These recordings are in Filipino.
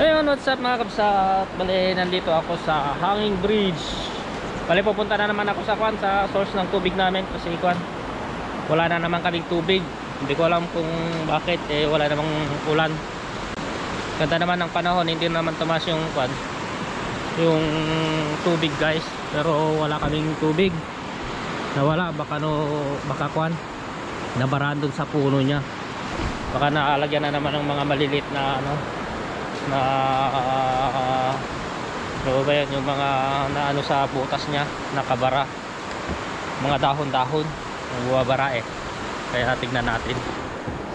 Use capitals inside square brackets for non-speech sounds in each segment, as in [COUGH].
Ayun, what's up mga kabsat? Bali, nandito ako sa Hanging Bridge. Bali, pupunta na naman ako sa kwan, sa source ng tubig namin kasi kwan, wala na naman kaming tubig. Hindi ko alam kung bakit, eh, wala namang ulan. Ganda naman ng panahon, hindi naman tumas yung kwan, yung tubig guys. Pero wala kaming tubig. Nawala, baka no, baka kwan, nabaraan dun sa puno niya. Baka naalagyan na naman ng mga malilit na ano, na uh, ba yan yung mga na ano sa butas niya nakabara. Mga dahon-dahon buwabara eh. Kaya tignan natin.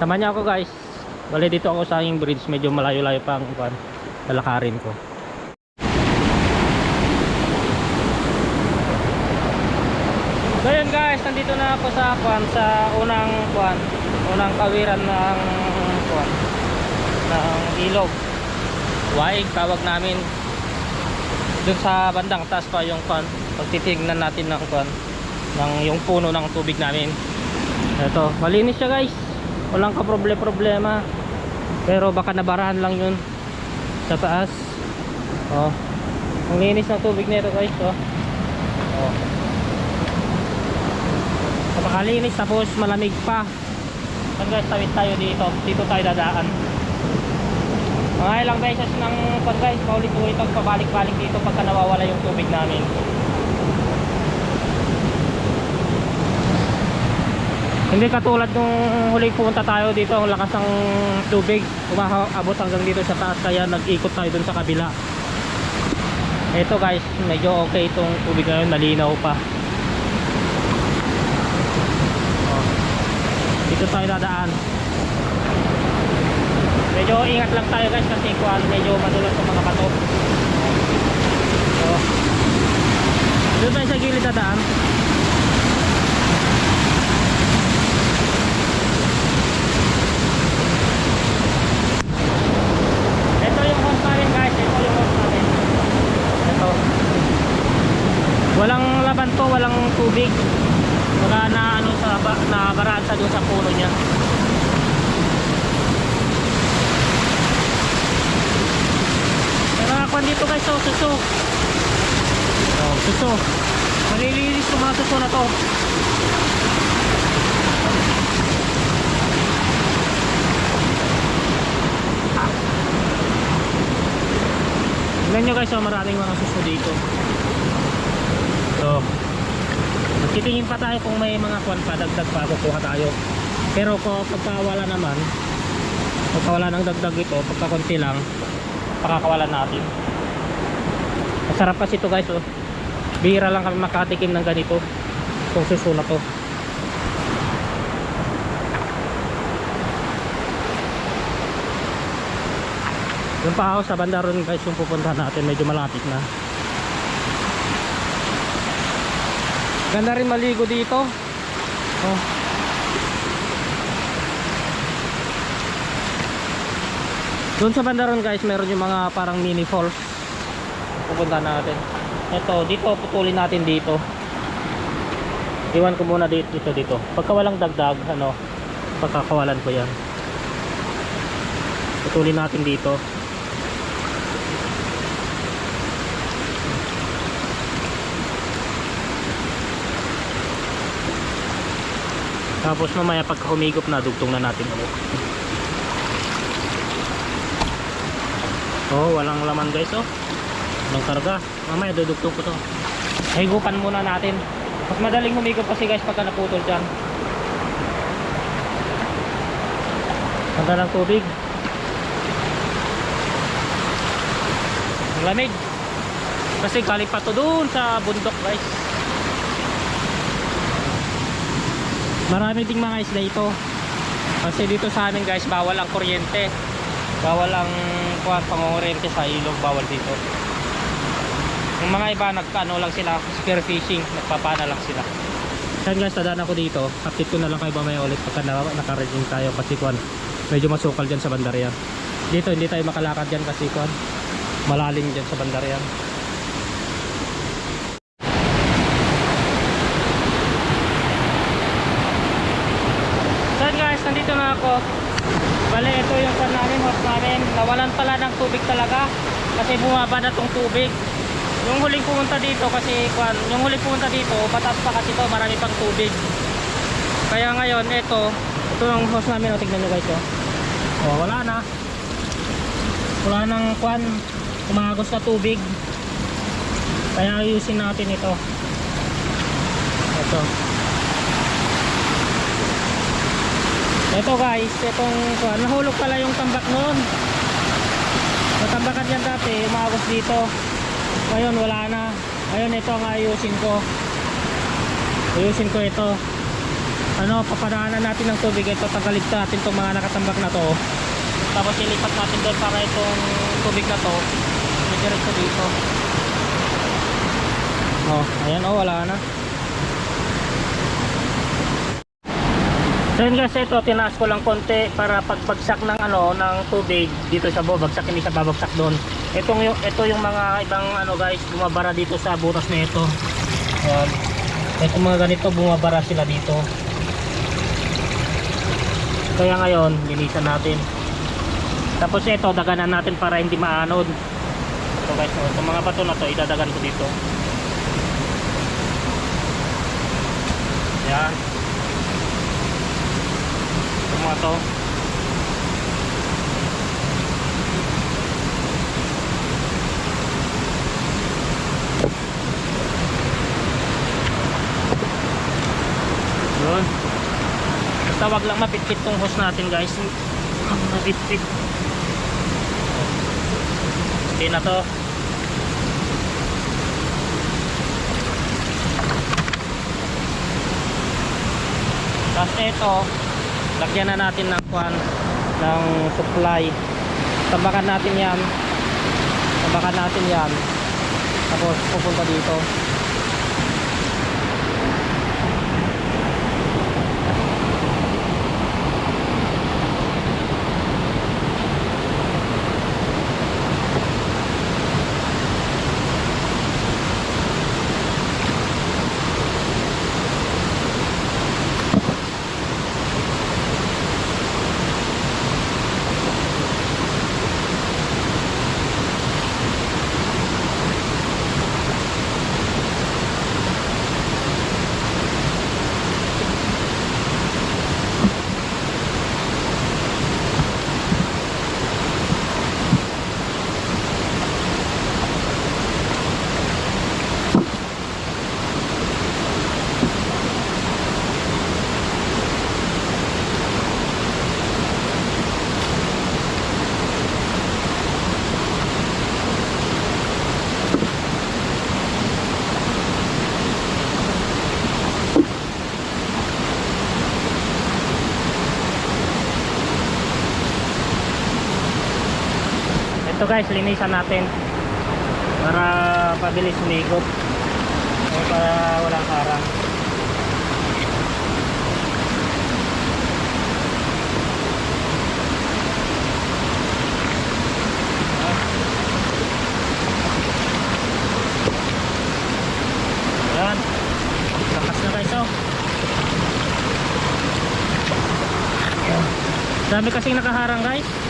Sama niya ako guys. Bali dito ako sa aking bridge medyo malayo-layo pa ang kwan, lalakarin ko. So yun guys. Nandito na ako sa kwan sa unang kwan. Unang kawiran ng kwan. Ng ilog waig tawag namin. Dun sa bandang taas pa yung kwan. Pagtitignan natin ng kwan. Ng yung puno ng tubig namin. Ito malinis siya guys. Walang ka problema problema pero baka nabarahan lang yun. Sa taas. Oh. Ang linis ng tubig nito guys oh. Oh. Napakalinis tapos malamig pa. Saan guys tawid tayo dito. Dito tayo dadaan mga ilang beses ng pag guys, paulit-ulit ang pabalik-balik dito pagka nawawala yung tubig namin. Hindi katulad nung huling pumunta tayo dito, ang lakas ng tubig, umaabot hanggang dito sa taas kaya nag-ikot tayo dun sa kabila. Ito guys, medyo okay itong tubig ngayon, nalinaw pa. Dito tayo dadaan medyo ingat lang tayo guys kasi kuan medyo madulas sa mga bato. So doon tayo sa gilid dadaan ito yung host namin guys ito yung host namin ito walang laban to walang tubig wala na ano sa na baraan sa doon sa puno niya Nakakuan dito guys, oh, suso. Oh, suso. Malilinis yung mga suso na to. Tignan nyo guys, oh, maraming mga suso dito. So, magtitingin pa tayo kung may mga kwan pa, dagdag pa, kukuha tayo. Pero kung pagkawala naman, pagkawala ng dagdag ito, pagka konti lang, pakakawalan natin masarap kasi ito guys oh. bihira lang kami makatikim ng ganito. Itong suso na to yung pa ako sa banda ron guys yung pupuntahan natin. Medyo malapit na. Ganda rin maligo dito. Oh. Doon sa banda ron guys, meron yung mga parang mini falls. Pupunta natin. Ito, dito putulin natin dito. Iwan ko muna dito dito dito. Pagka walang dagdag, ano, pagkakawalan ko 'yan. Putulin natin dito. Tapos mamaya pagka humigop na, dugtong na natin ulit. Oh, walang laman guys oh. Walang karga. Mamaya dudugtong ko to. Higupan muna natin. Mas madaling humigop kasi guys pagka naputol dyan. Ganda ng tubig. Ang lamig. Kasi galing pa to dun sa bundok guys. Marami ding mga isla ito. Kasi dito sa amin guys bawal ang kuryente bawal ang kuha pangongorente sa ilog bawal dito yung mga iba nagkano lang sila spear fishing nagpapana lang sila yan guys tadaan ako dito update ko na lang kayo mamaya ulit pagka na, nakareading tayo kasi kuhan medyo masukal dyan sa bandaryan dito hindi tayo makalakad dyan kasi kuhan malalim dyan sa yun guys nandito na ako Bale, ito yung kan namin, hose namin. Nawalan pala ng tubig talaga. Kasi bumaba na tong tubig. Yung huling pumunta dito kasi kwan, yung huling pumunta dito, pataas pa kasi to, marami pang tubig. Kaya ngayon, ito, ito yung hose namin, o, tignan nyo guys, oh. Oh, wala na. Wala nang kwan, umagos na tubig. Kaya ayusin natin ito. Ito. Ito guys, itong kwan, nahulog pala yung tambak noon. Natambakan yan dati, umagos dito. Ngayon wala na. Ngayon ito ang ayusin ko. Ayusin ko ito. Ano, papadaanan natin ng tubig ito. Tagalig natin itong mga nakatambak na to. Tapos ilipat natin doon para itong tubig na to. Diretso dito. Oh, ayan oh, wala na. So yun guys, ito tinaas ko lang konti para pagbagsak ng ano ng tubig dito sa babagsak hindi sa babagsak doon. Itong yung ito yung mga ibang ano guys, bumabara dito sa butas na ito. Ayan. Ito mga ganito bumabara sila dito. Kaya ngayon, linisan natin. Tapos ito, daganan natin para hindi maanod. Ito guys, itong mga bato na to, idadagan ko dito. Yan. Mga to. Yun. Basta wag lang mapitpit tong hose natin guys. [LAUGHS] Mapitpit. Okay na to. Tapos ito, lagyan na natin ng kwan ng supply. Tabakan natin yan. Tabakan natin yan. Tapos pupunta dito. Ito guys, linisan natin para pabilis umigop o para walang harang. Yan. Lakas na guys oh. Dami kasing nakaharang guys.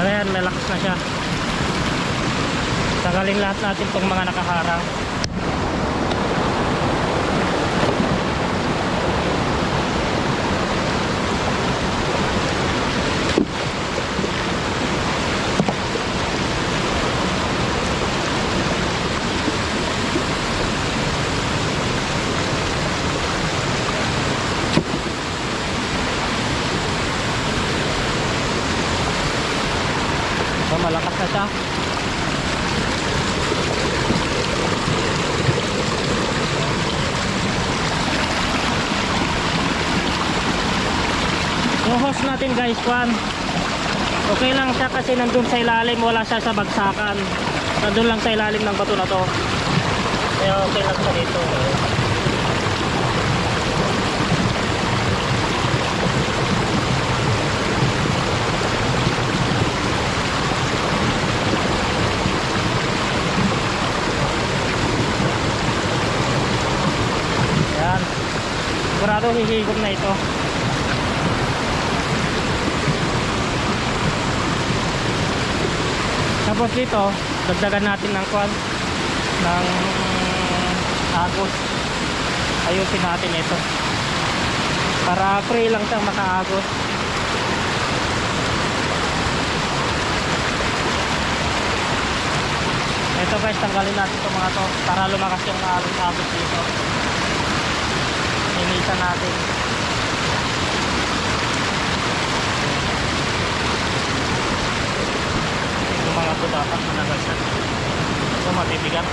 Ayan, may lakas na siya. Tanggalin lahat natin itong mga nakaharang. So, Yung hose natin guys, Juan. Okay lang siya kasi nandun sa ilalim, wala siya sa bagsakan. Nandun lang sa ilalim ng bato na to. Kaya okay lang siya dito. Yan. hihigop na ito. Tapos dito dagdagan natin ng kwan ng mm, agos. Ayusin natin ito. Para free lang siyang makaagos. Ito guys tanggalin natin itong mga to para lumakas yung agos-agos dito. Inisan natin. Yung mga to dapat. Ito matibigat.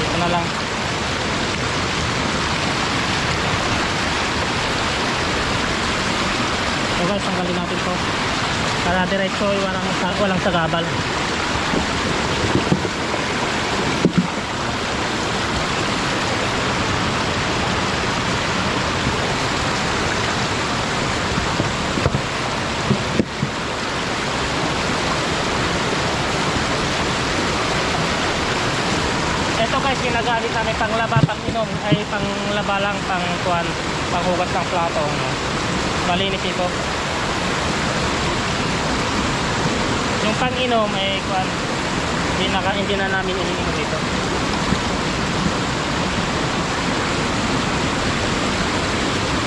Ito na lang. So guys, tanggalin natin to. Para diretso walang, walang sagabal. Ito ginagamit namin panglaba, pang inom, ay panglaba lang, pang kuan, panghugas ng plato. No? Malinis ito. Yung pang inom ay kuan, hindi na, hindi na namin iniinom ito.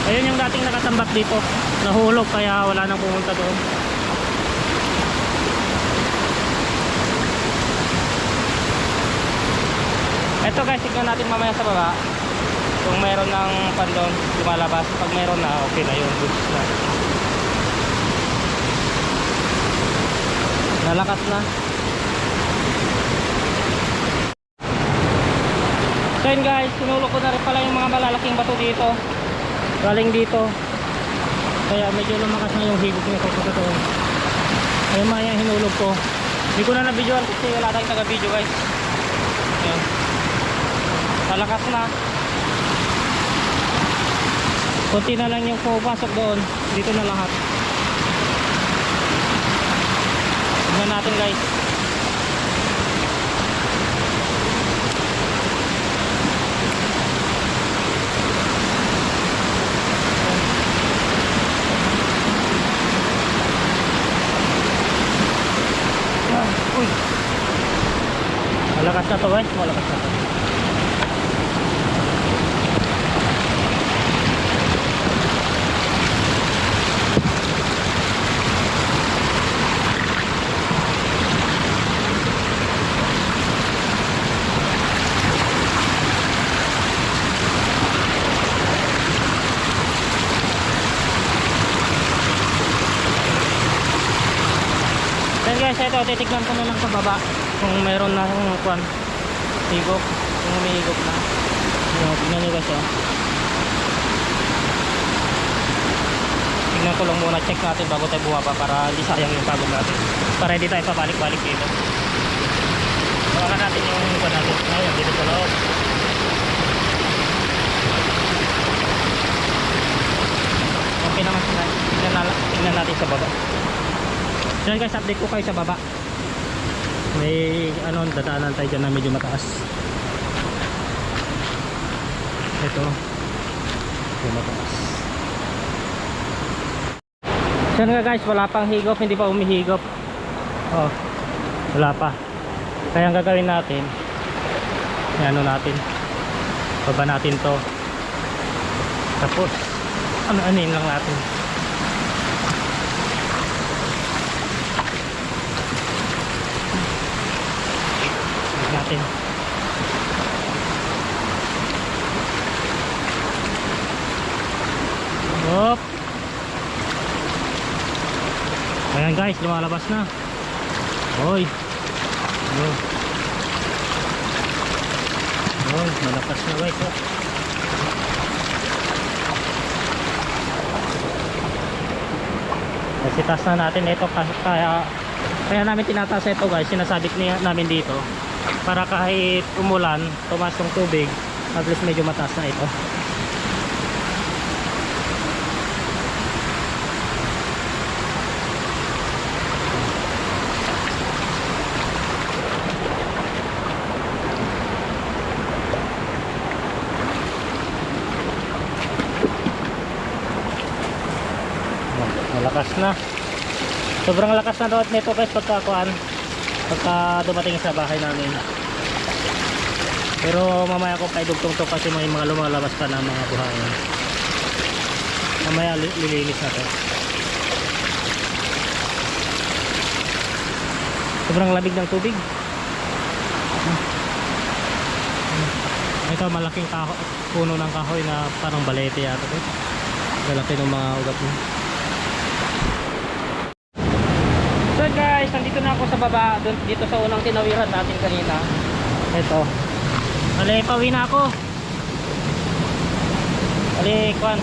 Ayun yung dating nakatambak dito. Nahulog kaya wala nang pumunta doon. Ito guys, tignan natin mamaya sa baba. Kung meron ng pandon lumalabas. Pag meron na, okay na yun. Goods na. Nalakas na. So yun guys, sinulok ko na rin pala yung mga malalaking bato dito. Galing dito. Kaya medyo lumakas na yung higop nito sa totoo. Ayun mga yung hinulog ko. Hindi ko na na-videoan kasi wala tayong taga-video guys. Ayun. Malakas na. Kunti na lang yung pumapasok doon. Dito na lahat. Tignan natin guys. Uy. Malakas na to guys. Malakas na to. Then guys, ito titignan ko na lang sa baba kung meron na yung kwan higop, kung umihigop na. Yung, tignan nyo guys oh. Tignan ko lang muna, check natin bago tayo bumaba para hindi sayang yung pagod natin. Para hindi tayo pabalik-balik dito. Tawagan natin yung kwan natin. Ayun, dito sa loob. Okay naman sila. Tignan, na, tignan natin sa baba. So guys, update ko kayo sa baba. May ano, dadaanan tayo dyan na medyo mataas. Ito. Medyo mataas. So nga guys, wala pang higop, hindi pa umihigop. Oh, wala pa. Kaya ang gagawin natin, ano natin, baba natin to. Tapos, ano-anin lang natin. Natin. Hop. Ayan guys, lumalabas na. Hoy. Oh. Oh, malakas na guys. Oh. Kasi taas na natin ito kaya kaya namin tinataas ito guys, sinasabi namin dito para kahit umulan, tumas yung tubig, at least medyo mataas na ito. Malakas na. Sobrang lakas na doon nito guys pagka kuan, pagka dumating sa bahay namin. Pero mamaya ko kay dugtong to kasi may mga lumalabas pa na mga buhangin. Mamaya li- lilinis na to. Sobrang lamig ng tubig. Ito malaking kaho, puno ng kahoy na parang balete yata to. Lalaki ng mga ugat mo. So guys, nandito na ako sa baba, dun, dito sa unang tinawiran natin kanina. Ito. Bale, pauwi na ako. Bale, kwan.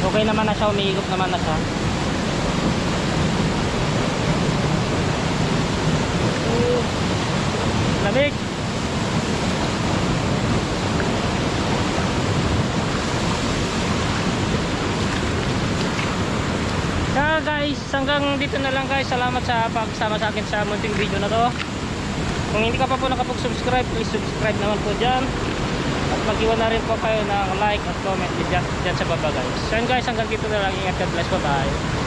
Okay naman na siya, umiigop naman na siya. Oh, Lamig. Kaya guys, hanggang dito na lang guys. Salamat sa pagsama sa akin sa munting video na to. Kung hindi ka pa po nakapag-subscribe, please subscribe naman po dyan. At mag-iwan na rin po kayo ng like at comment dyan, dyan sa baba guys. So guys, hanggang dito na lang. Ingat God bless tayo.